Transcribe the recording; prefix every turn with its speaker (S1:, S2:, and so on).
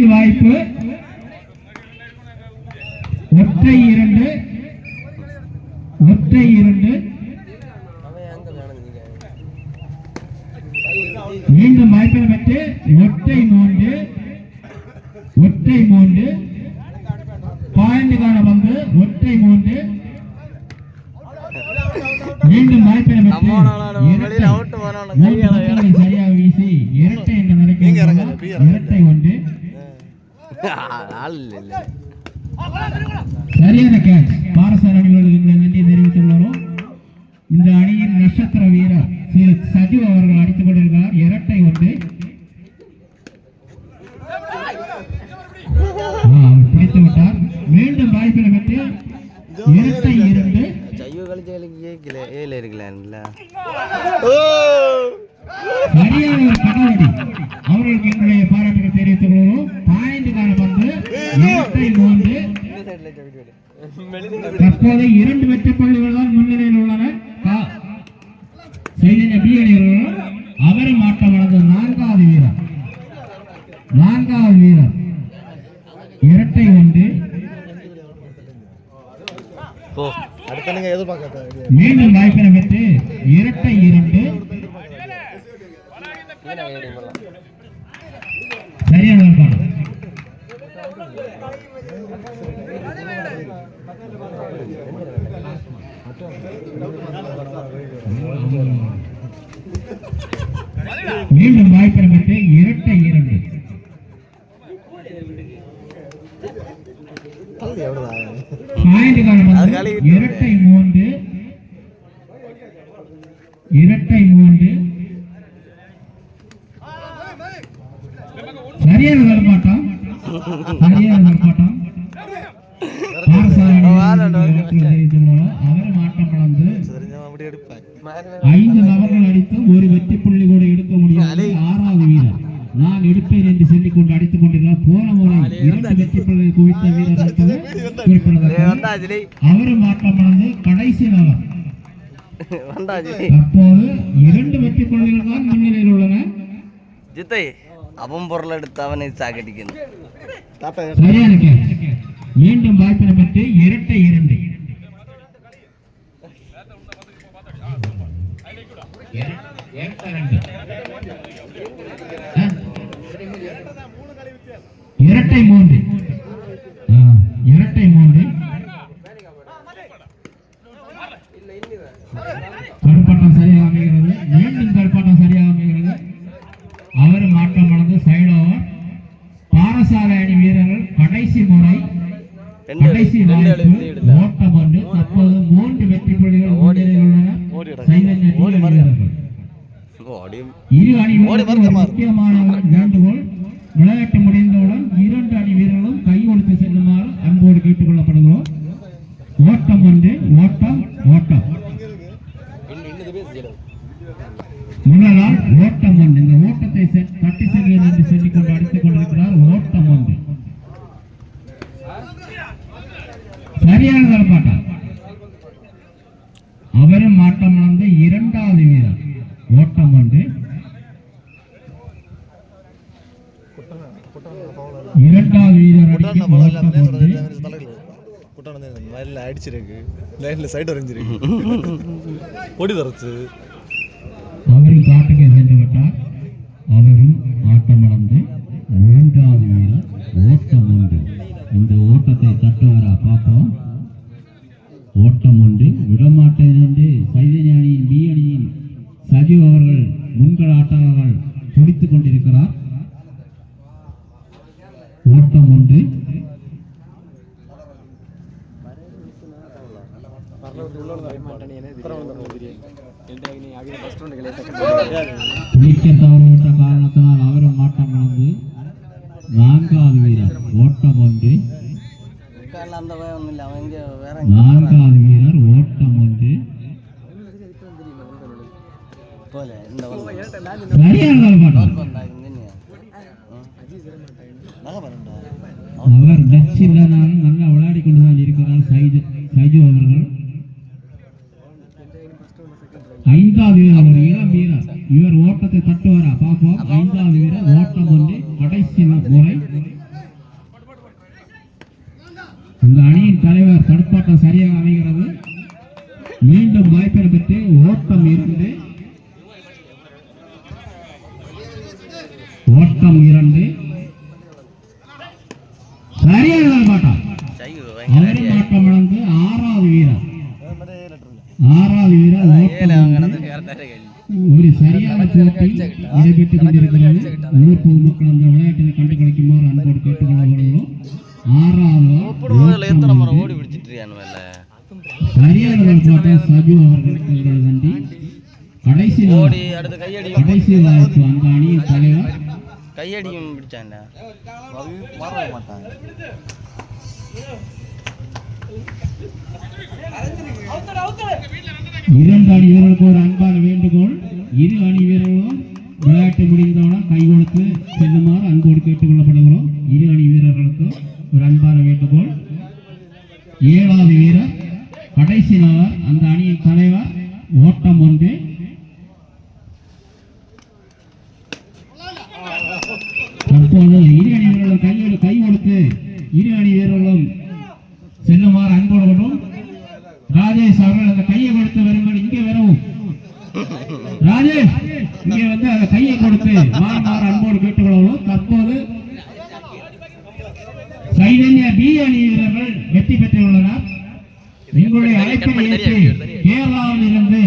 S1: கடைசி வாய்ப்பு. ஒற்றை இரண்டு. ஒற்றை இரண்டு. மீண்டும் வாய்ப்பை பெற்று ஒற்றை மூன்று. ஒற்றை மூன்று. பாயிண்டுக்கான பங்கு ஒற்றை மூன்று. மீண்டும் வாய்ப்பை பெற்று சரியான கேட்ச். பாரசார் அணிகளுக்கு நன்றி தெரிவித்துள்ளோம் இந்த அணியின் நட்சத்திர வீரர் திரு சஜு அவர்கள் அடித்துக் கொண்டிருக்கிறார். இரட்டை ஒன்று. பிடித்து விட்டார். மீண்டும் வாய்ப்பினை பெற்று இரட்டை இரண்டு. சரியான ஒரு கடவடி அவர்களுக்கு எங்களுடைய பாராட்டுகள் தெரிவித்துக் கொள்கிறோம். மூன்று தற்போது இரண்டு வெற்றி புள்ளிகள் தான் முன்னிலையில் உள்ளன. செய்தின பி அணியினர்கள் அவரும் நான்காவது வீரர். நான்காவது வீரர். இரட்டை ஒன்று. மீண்டும் வாய்ப்பினை பெற்று இரட்டை இரண்டு. சரியான மீண்டும் வாய்ப்பினை பெற்று இரட்டை இரண்டு. இரட்டை மூன்று. இரட்டை மூன்று. சரியான தடுப்பாட்டம் கலந்து
S2: தெரிஞ்சவன் அப்படி எடுப்பாங்க
S1: ஐந்து நபர்கள் அடித்து ஒரு வெற்றி புள்ளி கூட எடுக்க முடியாது ஆறாவது வீரர் நான் எடுப்பேன் என்று சொல்லிக் கொண்டு அடித்துக் கொண்டிருந்தார் போன முறை இரண்டு வெற்றி புள்ளி குவித்த வீரர் என்பது குறிப்பிடத்தக்கது அவரும் ஆட்டம் கலந்து கடைசி நபர் தற்போது இரண்டு வெற்றி புள்ளிகள் தான் முன்னிலையில் உள்ளன.
S3: அவன் பொருள் எடுத்து அவனை
S1: கேட்ச் மீண்டும் வாய்ப்பினை பெற்று இரட்டை இரண்டு? இரட்டை மூன்று. இரு அணி. முக்கியமான வேண்டுகோள் விளையாட்டு முடிந்தவுடன் இரண்டு அணி வீரர்களும் கை கொடுத்து செல்லுமாறு அன்போடு கேட்டுக் கொள்ளப்படுகிறோம் ஓட்டம் ஒன்று ஓட்டம் ஓட்டம். முன்னதால் ஓட்டம் ஒன்று. இந்த ஓட்டத்தை தட்டி செல்வேன் என்று சொல்லிக் கொண்டு அடித்துக் கொண்டிருக்கிறார் ஓட்டம் ஒன்று. சரியான தரப்பாட்டம் அவரும் ஆட்டம் நடந்த இரண்டாவது வீரர் ஓட்டம் ஒன்று இரண்டாவது வீரர்
S2: குட்டான
S1: அடிக்கும்
S2: படம் இல்லாம
S1: ஓட்டம் ஒன்று
S2: லைன்ல அடிச்சிருக்கு. லைன்ல சைடு வரைஞ்சிருக்கு. ஓடி தரச்சு
S1: அவரும் காட்டுக்கு சென்று விட்டார். அவரும் ஆட்டம் நடந்து மூன்றாவது வீரர் ஓட்டம் ஒன்று இந்த ஓட்டத்தை தட்டுவாரா பார்ப்போம். ஓட்டம் ஒன்று விடமாட்டேன் என்று சைதன்ய அணியின் பி அணியின் சஜீவ் அவர்கள் முன்கள ஆட்டக்காரர்கள் துடித்துக் கொண்டிருக்கிறார் ஓட்டம் ஒன்று நீக்க தவறுவிட்ட காரணத்தினால் அவரும் ஆட்டம் நடந்து நான்காவது வீரர் ஓட்டம் ஒன்று நான்காவது வீரர் ஓட்டம் ஒன்று அவர் டச் இல்லைனாலும் நல்லா விளையாடி கொண்டு தான் இருக்கிறார் சைஜு சைஜு அவர்கள் ஐந்தாவது வீரர் இளம் வீரர். இவர் ஓட்டத்தை தட்டுவாரா? பார்ப்போம். ஐந்தாவது வீரர் ஓட்டம் வந்து கடைசி முறை.
S3: இந்த அணியின்
S1: தலைவர்
S3: தடுப்பாட்டம் சரியாக அமைகிறது.
S1: ஒரு சரியான போட்டி நடைபெற்றுக் கொண்டிருக்கிறது. ஊர் பொதுமக்கள் அந்த விளையாட்டினை கண்டு கழிக்குமாறு அன்போடு கேட்டுக்கொள்ளப்படுகிறோம் ஆறாவது
S3: போடும் முதல்ல எத்தனை முறை ஓடி பிடிச்சிட்டு இருக்கானு மேல
S1: சரியானவர் போட்ட சஜு அவர்களுக்கு எங்களது நன்றி கடைசி நாள்
S3: ஓடி அடுத்து கையடி
S1: கடைசி வாய்ப்பு அந்த அணியின் தலைவர்.
S3: கையடியும்
S2: மாட்டாங்க.
S1: இரண்டு அணி வீரர்களுக்கு ஒரு அன்பான வேண்டுகோள். இரு அணி வீரர்களும் விளையாட்டு முடிந்தவுடன் கை கொடுத்து செல்லுமாறு அன்போடு கேட்டுக்கொள்ளப்படுகிறோம். இரு அணி வீரர்களுக்கு ஒரு அன்பான வேண்டுகோள். ஏழாவது வீரர் கடைசி நபர் அந்த அணியின் தலைவர் ஓட்டம் ஒன்று. தற்போது இரு அணி வீரர்களும் கையோடு கை கொடுத்து இரு அணி வீரர்களும் செல்லுமாறு அன்போடு கொள்ளும் ராஜேஷ் அவர்கள் அந்த கையை கொடுத்து வருங்கள் இங்கே வரவும் ராஜேஷ் இங்கே வந்து அந்த கையை கொடுத்து மாறுமாறு அன்போடு கேட்டுக்கொள்ளவும் தற்போது சைதன்ய பி அணி வீரர்கள் வெற்றி பெற்றுள்ளனர். எங்களுடைய அழைப்பை ஏற்று கேரளாவில் இருந்து